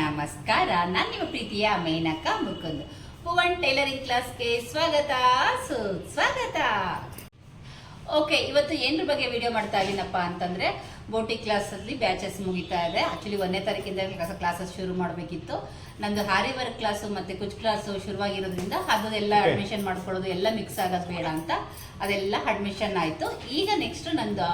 ನಮಸ್ಕಾರ. ನಾನು ನಿಮ್ಮ ಪ್ರೀತಿಯ ಮೇನಕ ಮುಕುಂದ್ ಪುವನ್ ಟೈಲರಿಂಗ್ ಕ್ಲಾಸ್ಗೆ ಸ್ವಾಗತ. ಸುಸ್ವಾಗತ ಓಕೆ ಇವತ್ತು ಏನ್ರ ಬಗ್ಗೆ ವಿಡಿಯೋ ಮಾಡ್ತಾ ಇದ್ದೀನಪ್ಪ ಅಂತಂದ್ರೆ ಬೋಟಿ ಕ್ಲಾಸಲ್ಲಿ ಬ್ಯಾಚಸ್ ಮುಗಿತಾ ಇದೆ. ಆಕ್ಚುಲಿ ಒಂದನೇ ತಾರೀಕಿಂದ ಕ್ಲಾಸಸ್ ಶುರು ಮಾಡಬೇಕಿತ್ತು. ನಂದು ಹಾರಿ ವರ್ಕ್ ಕ್ಲಾಸು ಮತ್ತೆ ಕುಚ್ ಕ್ಲಾಸು ಶುರುವಾಗಿರೋದ್ರಿಂದ ಅದನ್ನೆಲ್ಲ ಅಡ್ಮಿಷನ್ ಮಾಡ್ಕೊಳ್ಳೋದು ಎಲ್ಲ ಮಿಕ್ಸ್ ಆಗೋದು ಬೇಡ ಅಂತ ಅದೆಲ್ಲ ಅಡ್ಮಿಷನ್ ಆಯಿತು. ಈಗ ನೆಕ್ಸ್ಟ್ ನಂದು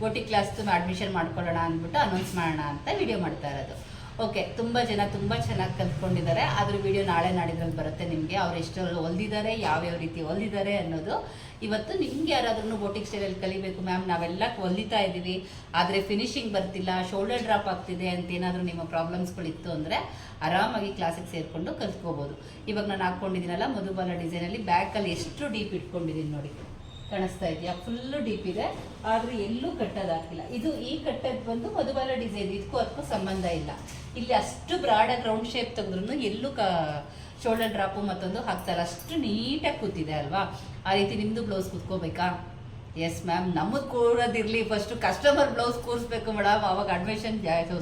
ಬೋಟಿ ಕ್ಲಾಸ್ ಅಡ್ಮಿಷನ್ ಮಾಡ್ಕೊಳ್ಳೋಣ ಅಂದ್ಬಿಟ್ಟು ಅನೌನ್ಸ್ ಮಾಡೋಣ ಅಂತ ವಿಡಿಯೋ ಮಾಡ್ತಾ ಇರೋದು. ಓಕೆ, ತುಂಬ ಜನ ತುಂಬ ಚೆನ್ನಾಗಿ ಕಲ್ತ್ಕೊಂಡಿದ್ದಾರೆ. ಅದ್ರ ವಿಡಿಯೋ ನಾಳೆ ನಾಡಿದ್ರಲ್ಲಿ ಬರುತ್ತೆ ನಿಮಗೆ. ಅವ್ರು ಎಷ್ಟರಲ್ಲಿ ಹೊಲ್ದಿದ್ದಾರೆ ಯಾವ್ಯಾವ ರೀತಿ ಹೊಲ್ದಿದ್ದಾರೆ ಅನ್ನೋದು ಇವತ್ತು ನಿಮ್ಗೆ ಯಾರಾದ್ರೂ ಬೋಟಿಕ್ ಸ್ಟೈಲಲ್ಲಿ ಕಲಿಬೇಕು ಮ್ಯಾಮ್ ನಾವೆಲ್ಲ ಹೊಲಿತಾ ಇದ್ದೀವಿ. ಆದರೆ ಫಿನಿಶಿಂಗ್ ಬರ್ತಿಲ್ಲ ಶೋಲ್ಡರ್ ಡ್ರಾಪ್ ಆಗ್ತಿದೆ ಅಂತ ಏನಾದರೂ ನಿಮ್ಮ ಪ್ರಾಬ್ಲಮ್ಸ್ಗಳಿತ್ತು ಅಂದರೆ ಆರಾಮಾಗಿ ಕ್ಲಾಸಿಗೆ ಸೇರಿಕೊಂಡು ಕಲ್ತ್ಕೋಬೋದು. ಇವಾಗ ನಾನು ಹಾಕ್ಕೊಂಡಿದ್ದೀನಲ್ಲ, ಮಧುಬಾಲ ಡಿಸೈನಲ್ಲಿ ಬ್ಯಾಕಲ್ಲಿ ಎಷ್ಟು ಡೀಪ್ ಇಟ್ಕೊಂಡಿದ್ದೀನಿ ನೋಡಿ. ಕಾಣಿಸ್ತಾ ಇದೆಯಾ? ಫುಲ್ಲು ಡೀಪ್ ಇದೆ. ಆದ್ರೆ ಎಲ್ಲೂ ಕಟ್ಟೋದಾಗಿಲ್ಲ ಇದು ಈ ಕಟ್ಟದ್ ಬಂದು ಮಧುಬಾಲ ಡಿಸೈನ್ ಇದಕ್ಕೂ ಅದಕ್ಕೂ ಸಂಬಂಧ ಇಲ್ಲ. ಇಲ್ಲಿ ಅಷ್ಟು ಬ್ರಾಡಾಗಿ ರೌಂಡ್ ಶೇಪ್ ತೆಗೆದ್ರು ಎಲ್ಲೂ ಕ ಶೋಲ್ಡರ್ ಡ್ರಾಪು ಮತ್ತೊಂದು ಹಾಕ್ತಾರೆ. ಅಷ್ಟು ನೀಟಾಗಿ ಕೂತಿದೆ ಅಲ್ವಾ? ಆ ರೀತಿ ನಿಮ್ಮದು ಬ್ಲೌಸ್ ಕೂತ್ಕೋಬೇಕಾ? ಎಸ್ ಮ್ಯಾಮ್ ನಮ್ಮದು ಕೂರೋದಿರಲಿ. ಫಸ್ಟು ಕಸ್ಟಮರ್ ಬ್ಲೌಸ್ ಕೂರಿಸ್ಬೇಕು ಮೇಡಮ್ ಅವಾಗ ಅಡ್ಮಿಷನ್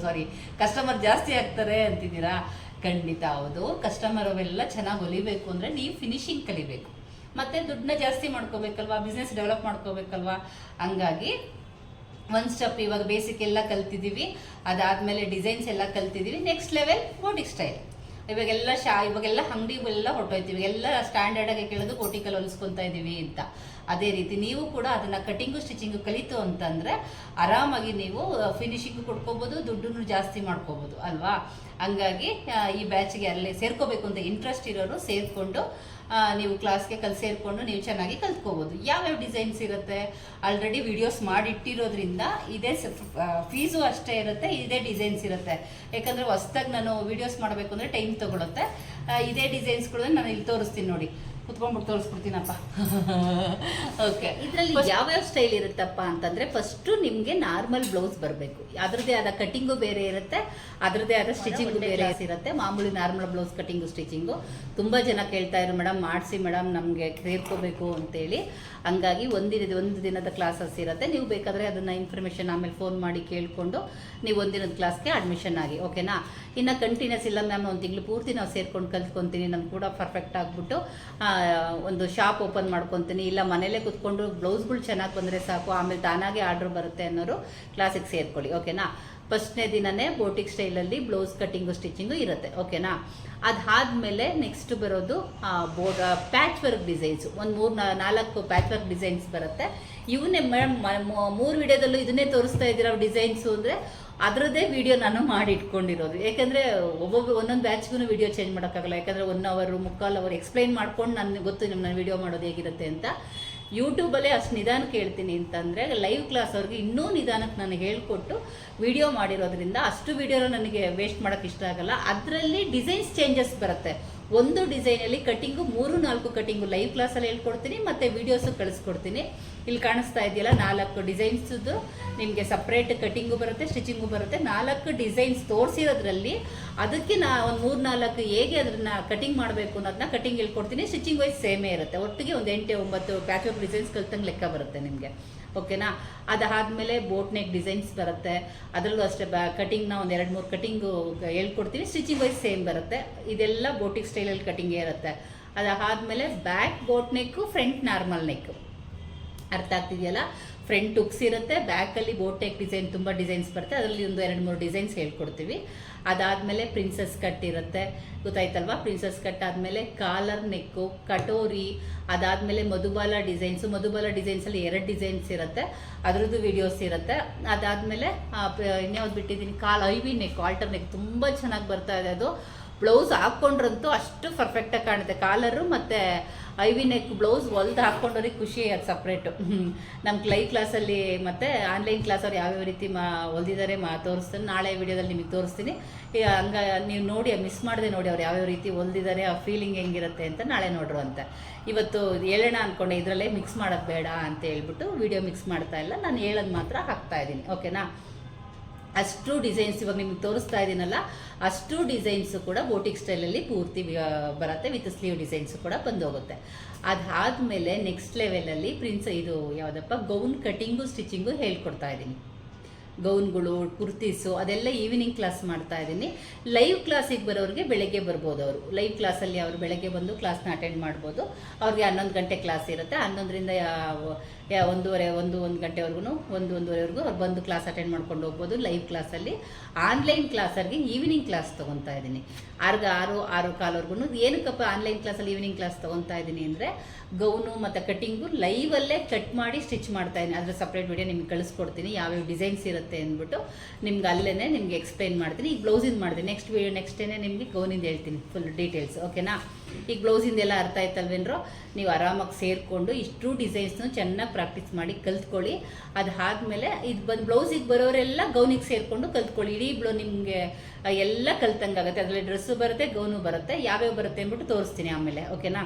ಸಾರಿ ಕಸ್ಟಮರ್ ಜಾಸ್ತಿ ಆಗ್ತಾರೆ ಅಂತಿದ್ದೀರಾ? ಖಂಡಿತ ಹೌದು. ಕಸ್ಟಮರ್ ಅವೆಲ್ಲ ಚೆನ್ನಾಗಿ ಹೊಲಿಬೇಕು ಅಂದರೆ ನೀವು ಫಿನಿಶಿಂಗ್ ಕಲಿಬೇಕು. ಮತ್ತೆ ದುಡ್ಡನ್ನ ಜಾಸ್ತಿ ಮಾಡ್ಕೋಬೇಕಲ್ವಾ? Business develop ಮಾಡ್ಕೋಬೇಕಲ್ವಾ? ಹಂಗಾಗಿ ಒಂದು ಸ್ಟೆಪ್ ಇವಾಗ ಬೇಸಿಕ್ ಎಲ್ಲ ಕಲ್ತಿದ್ದೀವಿ ಅದಾದಮೇಲೆ ಡಿಸೈನ್ಸ್ ಎಲ್ಲ ಕಲ್ತಿದ್ದೀವಿ ನೆಕ್ಸ್ಟ್ ಲೆವೆಲ್ ಬೋಟಿಕ್ ಸ್ಟೈಲ್ ಇವಾಗೆಲ್ಲ ಶಾ ಇವಾಗೆಲ್ಲ ಅಂಗಡಿಗಳೆಲ್ಲ ಹೊರಟೋಯ್ತೀವಿ ಎಲ್ಲ ಸ್ಟ್ಯಾಂಡರ್ಡಾಗಿ ಕೇಳೋದು ಕೋಟಿಕಲ್ ಹೊಲಿಸ್ಕೊತಾ ಇದ್ದೀವಿ ಅಂತ. ಅದೇ ರೀತಿ ನೀವು ಕೂಡ ಅದನ್ನು ಕಟಿಂಗು ಸ್ಟಿಚಿಂಗು ಕಲಿತು ಅಂತಂದರೆ ಆರಾಮಾಗಿ ನೀವು ಫಿನಿಶಿಂಗು ಕೊಡ್ಕೋಬೋದು ದುಡ್ಡನ್ನು ಜಾಸ್ತಿ ಮಾಡ್ಕೋಬೋದು, ಅಲ್ವಾ? ಹಂಗಾಗಿ ಈ ಬ್ಯಾಚ್ಗೆ ಅಲ್ಲಿ ಸೇರ್ಕೋಬೇಕು ಅಂತ ಇಂಟ್ರೆಸ್ಟ್ ಇರೋರು ಸೇರಿಕೊಂಡು ನೀವು ಕ್ಲಾಸ್ಗೆ ಕಲ್, ಸೇರಿಕೊಂಡು ನೀವು ಚೆನ್ನಾಗಿ ಕಲ್ತ್ಕೋಬೋದು. ಯಾವ್ಯಾವ ಡಿಸೈನ್ಸ್ ಇರುತ್ತೆ? ಆಲ್ರೆಡಿ ವಿಡಿಯೋಸ್ ಮಾಡಿಟ್ಟಿರೋದ್ರಿಂದ ಇದೇ ಫೀಸು ಅಷ್ಟೇ ಇರುತ್ತೆ, ಇದೇ ಡಿಸೈನ್ಸ್ ಇರುತ್ತೆ. ಯಾಕಂದರೆ ಹೊಸ್ದಾಗಿ ನಾನು ವಿಡಿಯೋಸ್ ಮಾಡಬೇಕು ಅಂದ್ರೆ ಟೈಮ್ ತೊಗೊಳುತ್ತೆ. ಇದೇ ಡಿಸೈನ್ಸ್ಗಳನ್ನ ನಾನು ಇಲ್ಲಿ ತೋರಿಸ್ತೀನಿ ನೋಡಿ. ಕುತ್ಕೊಂಡ್ಬಿಟ್ಟು ತೋರಿಸ್ಬಿಡ್ತೀನಪ್ಪ. ಓಕೆ. ಇದರಲ್ಲಿ ಯಾವ್ಯಾವ ಸ್ಟೈಲ್ ಇರುತ್ತಪ್ಪ ಅಂತಂದ್ರೆ ಫಸ್ಟು ನಿಮಗೆ ನಾರ್ಮಲ್ ಬ್ಲೌಸ್ ಬರಬೇಕು. ಅದರದೇ ಆದ ಕಟಿಂಗು ಬೇರೆ ಇರುತ್ತೆ ಅದರದೇ ಆದ ಸ್ಟಿಚಿಂಗು ಬೇರೆ ಇರುತ್ತೆ. ಮಾಮೂಲಿ ನಾರ್ಮಲ್ ಬ್ಲೌಸ್ ಕಟಿಂಗು ಸ್ಟಿಚಿಂಗು ತುಂಬ ಜನ ಕೇಳ್ತಾ ಇದ್ರು ಮೇಡಮ್ ಮಾಡಿಸಿ ಮೇಡಮ್ ನಮಗೆ ಸೇರ್ಕೋಬೇಕು ಅಂತೇಳಿ. ಹಂಗಾಗಿ ಒಂದಿನ ಒಂದು ದಿನದ ಕ್ಲಾಸಸ್ ಇರುತ್ತೆ. ನೀವು ಬೇಕಾದರೆ ಅದನ್ನು ಇನ್ಫಾರ್ಮೇಷನ್ ಆಮೇಲೆ ಫೋನ್ ಮಾಡಿ ಕೇಳಿಕೊಂಡು ನೀವು ಒಂದಿನದ ಕ್ಲಾಸ್ಗೆ ಅಡ್ಮಿಷನ್ ಆಗಿ ಓಕೆನಾ? ಇನ್ನು ಕಂಟಿನ್ಯೂಸ್ ಇಲ್ಲ ಮ್ಯಾಮ್ ಒಂದು ತಿಂಗಳು ಪೂರ್ತಿ ನಾವು ಸೇರ್ಕೊಂಡು ಕಲ್ತ್ಕೊತೀನಿ ನಮ್ಗೆ ಕೂಡ ಪರ್ಫೆಕ್ಟ್ ಆಗಿಬಿಟ್ಟು ಒಂದು ಶಾಪ್ ಓಪನ್ ಮಾಡ್ಕೊತೀನಿ, ಇಲ್ಲ ಮನೇಲೇ ಕುತ್ಕೊಂಡು ಬ್ಲೌಸ್ಗಳು ಚೆನ್ನಾಗಿ ಬಂದರೆ ಸಾಕು, ಆಮೇಲೆ ತಾನಾಗೆ ಆರ್ಡ್ರ್ ಬರುತ್ತೆ ಅನ್ನೋರು ಕ್ಲಾಸಿಗೆ ಸೇರ್ಕೊಳ್ಳಿ, ಓಕೆನಾ? ಫಸ್ಟ್ನೇ ದಿನನೇ ಬೋಟಿಕ್ ಸ್ಟೈಲಲ್ಲಿ ಬ್ಲೌಸ್ ಕಟ್ಟಿಂಗು ಸ್ಟಿಚಿಂಗು ಇರುತ್ತೆ, ಓಕೆನಾ? ಅದಾದಮೇಲೆ ನೆಕ್ಸ್ಟ್ ಬರೋದು ಬೋರ್ಡ್ ಪ್ಯಾಚ್ ವರ್ಕ್ ಡಿಸೈನ್ಸು ಒಂದು ಮೂರು ನಾಲ್ಕು ಪ್ಯಾಚ್ ವರ್ಕ್ ಡಿಸೈನ್ಸ್ ಬರುತ್ತೆ ಇವನ್ನೇ ಮೇಡಮ್ ಮೂರು ವಿಡಿಯೋದಲ್ಲೂ ಇದನ್ನೇ ತೋರಿಸ್ತಾ ಇದ್ದೀರಾ ಡಿಸೈನ್ಸು ಅಂದರೆ ಅದರದ್ದೇ ವಿಡಿಯೋ ನಾನು ಮಾಡಿ ಇಟ್ಕೊಂಡಿರೋದು ಯಾಕಂದರೆ ಒಬ್ಬೊಬ್ಬ ಒಂದೊಂದು ಬ್ಯಾಚ್ಗೂ ವಿಡಿಯೋ ಚೇಂಜ್ ಮಾಡೋಕ್ಕಾಗಲ್ಲ. ಯಾಕಂದರೆ ಒನ್ ಅವರು ಮುಕ್ಕಾಲು ಅವರು ಎಕ್ಸ್ಪ್ಲೈನ್ ಮಾಡ್ಕೊಂಡು ನನಗೆ ಗೊತ್ತು ನಿಮ್ಮ ನಾನು ವಿಡಿಯೋ ಮಾಡೋದು ಹೇಗಿರುತ್ತೆ ಅಂತ. ಯೂಟ್ಯೂಬಲ್ಲೇ ಅಷ್ಟು ನಿಧಾನಕ್ಕೆ ಹೇಳ್ತೀನಿ ಅಂತಂದರೆ ಲೈವ್ ಕ್ಲಾಸ್ ಅವ್ರಿಗೆ ಇನ್ನೂ ನಿಧಾನಕ್ಕೆ ನಾನು ಹೇಳಿಕೊಟ್ಟು ವಿಡಿಯೋ ಮಾಡಿರೋದ್ರಿಂದ ಅಷ್ಟು ವಿಡಿಯೋನ ನನಗೆ ವೇಸ್ಟ್ ಮಾಡೋಕ್ಕೆ ಇಷ್ಟ ಆಗಲ್ಲ. ಅದರಲ್ಲಿ ಡಿಸೈನ್ಸ್ ಚೇಂಜಸ್ ಬರುತ್ತೆ. ಒಂದು ಡಿಸೈನಲ್ಲಿ ಕಟಿಂಗು ಮೂರು, ನಾಲ್ಕು ಕಟಿಂಗು ಲೈವ್ ಕ್ಲಾಸಲ್ಲಿ ಹೇಳ್ಕೊಡ್ತೀನಿ, ಮತ್ತು ವೀಡಿಯೋಸು ಕಳಿಸ್ಕೊಡ್ತೀನಿ. ಇಲ್ಲಿ ಕಾಣಿಸ್ತಾ ಇದೆಯಲ್ಲ, ನಾಲ್ಕು ಡಿಸೈನ್ಸ್ದು ನಿಮಗೆ ಸಪ್ರೇಟ್ ಕಟಿಂಗು ಬರುತ್ತೆ ಸ್ಟಿಚಿಂಗು ಬರುತ್ತೆ. ನಾಲ್ಕು ಡಿಸೈನ್ಸ್ ತೋರಿಸಿರೋದ್ರಲ್ಲಿ ಅದಕ್ಕೆ ನಾ ಒಂದು ಮೂರು, ನಾಲ್ಕು ಹೇಗೆ ಅದನ್ನು ಕಟಿಂಗ್ ಮಾಡಬೇಕು ಅನ್ನೋದನ್ನ ಕಟಿಂಗ್ ಹೇಳ್ಕೊಡ್ತೀನಿ. ಸ್ಟಿಚಿಂಗ್ ವೈಸ್ ಸೇಮೇ ಇರುತ್ತೆ. ಒಟ್ಟಿಗೆ ಒಂದು ಎಂಟು, ಒಂಬತ್ತು ಪ್ಯಾಚ್ ಆಫ್ ಡಿಸೈನ್ಸ್ ಕಲ್ತಂಗೆ ಲೆಕ್ಕ ಬರುತ್ತೆ ನಿಮಗೆ. ಓಕೆನಾ? ಅದಾದಮೇಲೆ ಬೋಟ್ ನೆಕ್ ಡಿಸೈನ್ಸ್ ಬರುತ್ತೆ. ಅದರಲ್ಲೂ ಅಷ್ಟೇ ಬ, ಕಟಿಂಗ್ನ ಒಂದು ಎರಡು ಮೂರು ಕಟಿಂಗು ಹೇಳ್ಕೊಡ್ತೀನಿ. ಸ್ಟಿಚಿಂಗ್ ವೈಸ್ ಸೇಮ್ ಬರುತ್ತೆ. ಇದೆಲ್ಲ ಬೋಟಿಕ್ ಸ್ಟೈಲಲ್ಲಿ ಕಟಿಂಗೇ ಇರುತ್ತೆ. ಅದಾದಮೇಲೆ back boat neck front normal neck. ಅರ್ಥ ಆಗ್ತಿದೆಯಲ್ಲ? ಫ್ರಂಟ್ ಟುಕ್ಸ್ ಇರುತ್ತೆ, ಬ್ಯಾಕಲ್ಲಿ ಬೋಟ್ ನೆಕ್ ಡಿಸೈನ್, ತುಂಬ ಡಿಸೈನ್ಸ್ ಬರುತ್ತೆ. ಅದರಲ್ಲಿ ಒಂದು ಎರಡು ಮೂರು ಡಿಸೈನ್ಸ್ ಹೇಳ್ಕೊಡ್ತೀವಿ. ಅದಾದಮೇಲೆ ಪ್ರಿನ್ಸಸ್ ಕಟ್ ಇರುತ್ತೆ. ಗೊತ್ತಾಯ್ತಲ್ವಾ? ಪ್ರಿನ್ಸಸ್ ಕಟ್ ಆದಮೇಲೆ ಕಾಲರ್ ನೆಕ್ಕು, ಕಟೋರಿ, ಅದಾದಮೇಲೆ ಮಧುಬಾಲ ಡಿಸೈನ್ಸು. ಮಧುಬಾಲ ಡಿಸೈನ್ಸಲ್ಲಿ ಎರಡು ಡಿಸೈನ್ಸ್ ಇರುತ್ತೆ. ಅದರದ್ದು ವಿಡಿಯೋಸ್ ಇರುತ್ತೆ. ಅದಾದಮೇಲೆ ಇನ್ಯಾವ್ದು ಬಿಟ್ಟಿದ್ದೀನಿ? Cowl V neck halter neck ತುಂಬ ಚೆನ್ನಾಗಿ ಬರ್ತಾ ಇದೆ ಅದು. ಬ್ಲೌಸ್ ಹಾಕ್ಕೊಂಡ್ರಂತೂ ಅಷ್ಟು ಪರ್ಫೆಕ್ಟಾಗಿ ಕಾಣುತ್ತೆ. ಕಾಲರು ಮತ್ತು ಐವಿ ನೆಕ್ ಬ್ಲೌಸ್ ಹೊಲ್ದು ಹಾಕ್ಕೊಂಡವ್ರಿಗೆ ಖುಷಿ ಅದು ಸಪ್ರೇಟು ನಮ್ಮ ಕ್ಲೈ ಕ್ಲಾಸಲ್ಲಿ ಮತ್ತು ಆನ್ಲೈನ್ ಕ್ಲಾಸ್ ಅವ್ರು ಯಾವ್ಯಾವ ರೀತಿ ಮಾ ಹೊಲ್ದಿದ್ದಾರೆ ಮಾ ತೋರಿಸ್ತೀನಿ. ನಾಳೆ ವಿಡಿಯೋದಲ್ಲಿ ನಿಮಗೆ ತೋರಿಸ್ತೀನಿ. ಈಗ ಹಂಗ ನೀವು ನೋಡಿ ಮಿಸ್ ಮಾಡಿದೆ ನೋಡಿ ಅವ್ರು ಯಾವ್ಯಾವ ರೀತಿ ಹೊಲ್ದಿದ್ದಾರೆ ಆ ಫೀಲಿಂಗ್ ಹೆಂಗಿರುತ್ತೆ ಅಂತ ನಾಳೆ ನೋಡ್ರು ಅಂತ. ಇವತ್ತು ಹೇಳೋಣ ಅಂದ್ಕೊಂಡೆ ಇದರಲ್ಲೇ ಮಿಕ್ಸ್ ಮಾಡೋದು ಬೇಡ ಅಂತ ಹೇಳ್ಬಿಟ್ಟು ವಿಡಿಯೋ ಮಿಕ್ಸ್ ಮಾಡ್ತಾ ಇಲ್ಲ. ನಾನು ಹೇಳೋದು ಮಾತ್ರ ಹಾಕ್ತಾ ಇದ್ದೀನಿ. ಓಕೆನಾ ಅಷ್ಟು ಡಿಸೈನ್ಸ್ ಇವಾಗ ನಿಮ್ಗೆ ತೋರಿಸ್ತಾ ಇದ್ದೀನಲ್ಲ ಅಷ್ಟು ಡಿಸೈನ್ಸ್ ಕೂಡ ಬೋಟಿಕ್ ಸ್ಟೈಲಲ್ಲಿ ಪೂರ್ತಿ ಬರುತ್ತೆ, ವಿತ್ ಸ್ಲೀವ್ ಡಿಸೈನ್ಸ್ ಕೂಡ ಬಂದೋಗುತ್ತೆ. ಅದಾದಮೇಲೆ ನೆಕ್ಸ್ಟ್ ಲೆವೆಲಲ್ಲಿ ಪ್ರಿನ್ಸ್, ಇದು ಯಾವುದಪ್ಪ, ಗೌನ್ ಕಟಿಂಗು, ಸ್ಟಿಚಿಂಗು ಹೇಳ್ಕೊಡ್ತಾ ಇದ್ದೀನಿ ಗೌನ್ಗಳು, ಕುರ್ತೀಸು, ಅದೆಲ್ಲ ಈವ್ನಿಂಗ್ ಕ್ಲಾಸ್ ಮಾಡ್ತಾ ಇದ್ದೀನಿ. ಲೈವ್ ಕ್ಲಾಸಿಗೆ ಬರೋರಿಗೆ ಬೆಳಗ್ಗೆ ಬರ್ಬೋದು ಅವರು. ಲೈವ್ ಕ್ಲಾಸಲ್ಲಿ ಅವರು ಬೆಳಗ್ಗೆ ಬಂದು ಕ್ಲಾಸ್ನ ಅಟೆಂಡ್ ಮಾಡ್ಬೋದು. ಅವ್ರಿಗೆ ಹನ್ನೊಂದು ಗಂಟೆ ಕ್ಲಾಸ್ ಇರುತ್ತೆ. ಹನ್ನೊಂದರಿಂದ ಒಂದೂವರೆ, ಒಂದು ಒಂದು ಗಂಟೆವರೆಗೂ ಒಂದು, ಒಂದೂವರೆವರೆಗೂ ಅವ್ರು ಬಂದು ಕ್ಲಾಸ್ ಅಟೆಂಡ್ ಮಾಡ್ಕೊಂಡು ಹೋಗ್ಬೋದು ಲೈವ್ ಕ್ಲಾಸಲ್ಲಿ ಆನ್ಲೈನ್ ಕ್ಲಾಸರ್ಗೆ ಈವ್ನಿಂಗ್ ಕ್ಲಾಸ್ ತೊಗೊತಾ ಇದ್ದೀನಿ. ಆರ್ಗ ಆರು ಆರು ಕಾಲವರೆಗೂ ಏನಕ್ಕಪ್ಪ ಆನ್ಲೈನ್ ಕ್ಲಾಸಲ್ಲಿ ಈವ್ನಿಂಗ್ ಕ್ಲಾಸ್ ತೊಗೊತಾ ಇದ್ದೀನಿ ಅಂದರೆ ಗೌನು ಮತ್ತು ಕಟ್ಟಿಂಗು ಲೈವಲ್ಲೇ ಕಟ್ ಮಾಡಿ ಸ್ಟಿಚ್ ಮಾಡ್ತಾ ಇದ್ದೀನಿ. ಅದರ ಸಪ್ರೇಟ್ ವಿಡಿಯೋ ನಿಮ್ಗೆ ಕಳಿಸ್ಕೊಡ್ತೀನಿ. ಯಾವ್ಯಾವ ಡಿಸೈನ್ಸ್ ಇರುತ್ತೆ ಅಂದ್ಬಿಟ್ಟು ನಿಮ್ಗೆ ಅಲ್ಲೇ ನಿಮ್ಗೆ ಎಕ್ಸ್ಪ್ಲೈನ್ ಮಾಡ್ತೀನಿ. ಈಗ ಬ್ಲೌಸಿಂದ ಮಾಡ್ತೀನಿ. ನೆಕ್ಸ್ಟ್ ವೀಡಿಯೋ ನೆಕ್ಸ್ಟ್ ಡೇನೆ ನಿಮಗೆ ಗೌನಿಂದ ಹೇಳ್ತೀನಿ ಫುಲ್ ಡೀಟೇಲ್ಸ್ ಓಕೆನಾ ಈಗ ಬ್ಲೌಸಿಂದೆಲ್ಲ ಅರ್ಥ ಆಯ್ತಲ್ವೇನ್ರೋ? ನೀವು ಆರಾಮಾಗಿ ಸೇರಿಕೊಂಡು ಇಷ್ಟು ಡಿಸೈನ್ಸ್ನು ಚೆನ್ನಾಗಿ ಪ್ರಾಕ್ಟೀಸ್ ಮಾಡಿ ಕಲ್ತ್ಕೊಳ್ಳಿ. ಅದು ಆದಮೇಲೆ ಇದು ಬಂದು ಬ್ಲೌಸಿಗೆ ಬರೋರೆಲ್ಲ ಗೌನಿಗೆ ಸೇರಿಕೊಂಡು ಕಲ್ತ್ಕೊಳ್ಳಿ. ಇಡೀ ಬ್ಲೌ ನಿಮಗೆ, ಎಲ್ಲ ಕಲ್ತಂಗಾಗುತ್ತೆ. ಅದರಲ್ಲಿ ಡ್ರೆಸ್ಸು ಬರುತ್ತೆ ಗೌನು ಬರುತ್ತೆ, ಯಾವ್ಯಾವ ಬರುತ್ತೆ ಅಂದ್ಬಿಟ್ಟು ತೋರಿಸ್ತೀನಿ ಆಮೇಲೆ ಓಕೆನಾ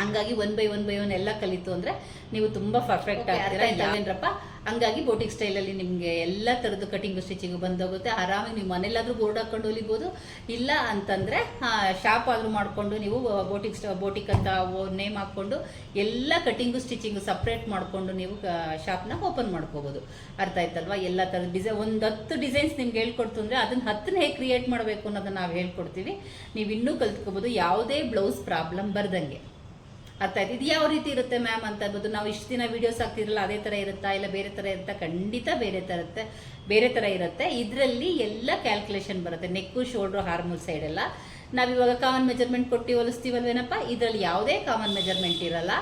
ಹಂಗಾಗಿ one by one by one ಎಲ್ಲ ಕಲಿತು ಅಂದ್ರೆ ನೀವು ತುಂಬಾ ಪರ್ಫೆಕ್ಟ್ ಆಗ್ತೀರಾ ಹಂಗಾಗಿ ಬೋಟಿಕ್ ಸ್ಟೈಲಲ್ಲಿ ನಿಮಗೆ ಎಲ್ಲ ಥರದ್ದು ಕಟಿಂಗು ಸ್ಟಿಚಿಂಗು ಬಂದೋಗುತ್ತೆ. ಆರಾಮಾಗಿ ನೀವು ಮನೇಲಾದರೂ ಬೋರ್ಡ್ ಹಾಕೊಂಡು ಹೊಲಿಬೋದು. ಇಲ್ಲ ಅಂತಂದ್ರೆ ಶಾಪ್ ಆದ್ರೂ ಮಾಡಿಕೊಂಡು ನೀವು ಬೋಟಿಕ್ ಸ್ಟ ಬೋಟಿಕ್ ಅಂತ ನೇಮ್ ಹಾಕೊಂಡು ಎಲ್ಲ ಕಟಿಂಗ್ ಸ್ಟಿಚಿಂಗ್ ಸಪ್ರೇಟ್ ಮಾಡಿಕೊಂಡು ನೀವು ಶಾಪ್ನ ಓಪನ್ ಮಾಡ್ಕೋಬಹುದು ಅರ್ಥ ಆಯ್ತಲ್ವಾ ಎಲ್ಲ ಥರದ ಡಿಸೈನ್ ಒಂದ್ ಹತ್ತು ಡಿಸೈನ್ಸ್ ನಿಮ್ಗೆ ಹೇಳ್ಕೊಡ್ತು ಅಂದ್ರೆ ಅದನ್ನ ಹತ್ತನ್ನ ಹೇಗೆ ಕ್ರಿಯೇಟ್ ಮಾಡಬೇಕು ಅನ್ನೋದನ್ನ ನಾವು ಹೇಳ್ಕೊಡ್ತೀವಿ. ನೀವು ಇನ್ನೂ ಕಲ್ತ್ಕೋಬೋದು. ಯಾವುದೇ ಬ್ಲೌಸ್ ಪ್ರಾಬ್ಲಮ್ ಬರ್ದಂಗೆ. ಅರ್ಥ ಆಯ್ತು. ಇದು ಯಾವ ರೀತಿ ಇರುತ್ತೆ ಮ್ಯಾಮ್ ಅಂತ ಅನ್ಬೋದು ನಾವು ಇಷ್ಟು ದಿನ ವೀಡಿಯೋಸ್ ಹಾಕ್ತಿರಲ್ಲ ಅದೇ ಥರ ಇರುತ್ತಾ ಇಲ್ಲ ಬೇರೆ ಥರ ಇರುತ್ತಾ? ಖಂಡಿತ ಬೇರೆ ಥರ ಇರುತ್ತೆ. ಬೇರೆ ಥರ ಇರುತ್ತೆ. ಇದರಲ್ಲಿ ಎಲ್ಲ ಕ್ಯಾಲ್ಕುಲೇಷನ್ ಬರುತ್ತೆ. ನೆಕ್ಕು ಶೋಲ್ಡ್ರು ಹಾರ್ಮೋನ್ ಸೈಡ್ ಎಲ್ಲ. ನಾವಿವಾಗ ಕಾಮನ್ ಮೆಜರ್ಮೆಂಟ್ ಕೊಟ್ಟು ಹೊಲಿಸ್ತೀವಲ್ವೇನಪ್ಪ? ಇದರಲ್ಲಿ ಯಾವುದೇ ಕಾಮನ್ ಮೆಜರ್ಮೆಂಟ್ ಇರಲ್ಲ.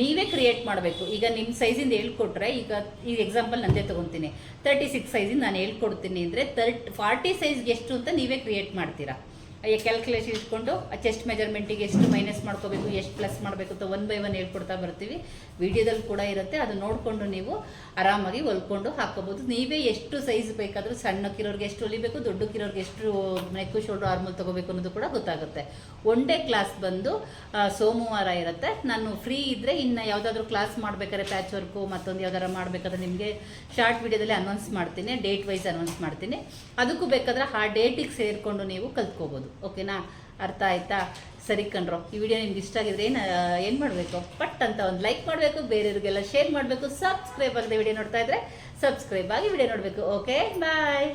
ನೀವೇ ಕ್ರಿಯೇಟ್ ಮಾಡಬೇಕು. ಈಗ ನಿಮ್ಮ ಸೈಜಿಂದ ಹೇಳ್ಕೊಟ್ರೆ, ಈಗ, ಈ ಎಕ್ಸಾಂಪಲ್ ನಂದೇ ತೊಗೊತೀನಿ. ತರ್ಟಿ ಸಿಕ್ಸ್ ಸೈಜಿಂದ ನಾನು ಹೇಳ್ಕೊಡ್ತೀನಿ ಅಂದರೆ ತರ್ಟ್ ಫಾರ್ಟಿ ಸೈಜ್ಗೆ ಎಷ್ಟು ಅಂತ ನೀವೇ ಕ್ರಿಯೇಟ್ ಮಾಡ್ತೀರಾ. ಕ್ಯಾಲ್ಕುಲೇಷನ್ ಇಟ್ಕೊಂಡು ಚೆಸ್ಟ್ ಮೆಜರ್ಮೆಂಟಿಗೆ ಎಷ್ಟು ಮೈನಸ್ ಮಾಡ್ಕೋಬೇಕು, ಎಷ್ಟು ಪ್ಲಸ್ ಮಾಡಬೇಕು ಅಂತ ಒನ್ ಬೈ ಒನ್ ಹೇಳ್ಕೊಡ್ತಾ ಬರ್ತೀವಿ. ವಿಡಿಯೋದಲ್ಲಿ ಕೂಡ ಇರುತ್ತೆ. ಅದು ನೋಡಿಕೊಂಡು ನೀವು ಆರಾಮಾಗಿ ಹೊಲ್ಕೊಂಡು ಹಾಕೋಬೋದು ನೀವೇ ಎಷ್ಟು ಸೈಜ್ ಬೇಕಾದರೂ ಸಣ್ಣಕ್ಕಿರೋರಿಗೆ ಎಷ್ಟು ಹೊಲಿಬೇಕು, ದೊಡ್ಡಕ್ಕಿರೋರಿಗೆ ಎಷ್ಟು ನೆಕ್ಕು ಶೋಲ್ಡ್ರ್ ಆರ್ಮಲ್ ತೊಗೋಬೇಕು ಅನ್ನೋದು ಕೂಡ ಗೊತ್ತಾಗುತ್ತೆ. ಒನ್ ಡೇ ಕ್ಲಾಸ್ ಬಂದು ಸೋಮವಾರ ಇರುತ್ತೆ. ನಾನು ಫ್ರೀ ಇದ್ದರೆ ಇನ್ನು ಯಾವುದಾದ್ರೂ ಕ್ಲಾಸ್ ಮಾಡಬೇಕಾದ್ರೆ ಪ್ಯಾಚ್ ವರ್ಕು ಮತ್ತೊಂದು ಯಾವ್ದಾರು ಮಾಡಬೇಕಾದ್ರೆ ನಿಮಗೆ ಶಾರ್ಟ್ ವಿಡಿಯೋದಲ್ಲಿ ಅನೌನ್ಸ್ ಮಾಡ್ತೀನಿ ಡೇಟ್ ವೈಸ್ ಅನೌನ್ಸ್ ಮಾಡ್ತೀನಿ. ಅದಕ್ಕೂ ಬೇಕಾದ್ರೆ ಆ ಡೇಟಿಗೆ ಸೇರಿಕೊಂಡು ನೀವು ಕಲ್ತ್ಕೋಬೋದು. ಓಕೆನಾ? ಅರ್ಥ ಆಯ್ತಾ? ಸರಿ ಕಣ್ರೋ, ಈ ವಿಡಿಯೋ ನಿಮ್ಗೆ ಇಷ್ಟ ಆಗಿದ್ರೆ ಏನು ಏನು ಮಾಡಬೇಕು? ಪಟ್ ಅಂತ ಒಂದು ಲೈಕ್ ಮಾಡಬೇಕು, ಬೇರೆಯವ್ರಿಗೆಲ್ಲ ಶೇರ್ ಮಾಡಬೇಕು ಸಬ್ಸ್ಕ್ರೈಬ್ ಆಗದೆ ವಿಡಿಯೋ ನೋಡ್ತಾ ಇದ್ರೆ ಸಬ್ಸ್ಕ್ರೈಬ್ ಆಗಿ ವಿಡಿಯೋ ನೋಡಬೇಕು ಓಕೆ ಬಾಯ್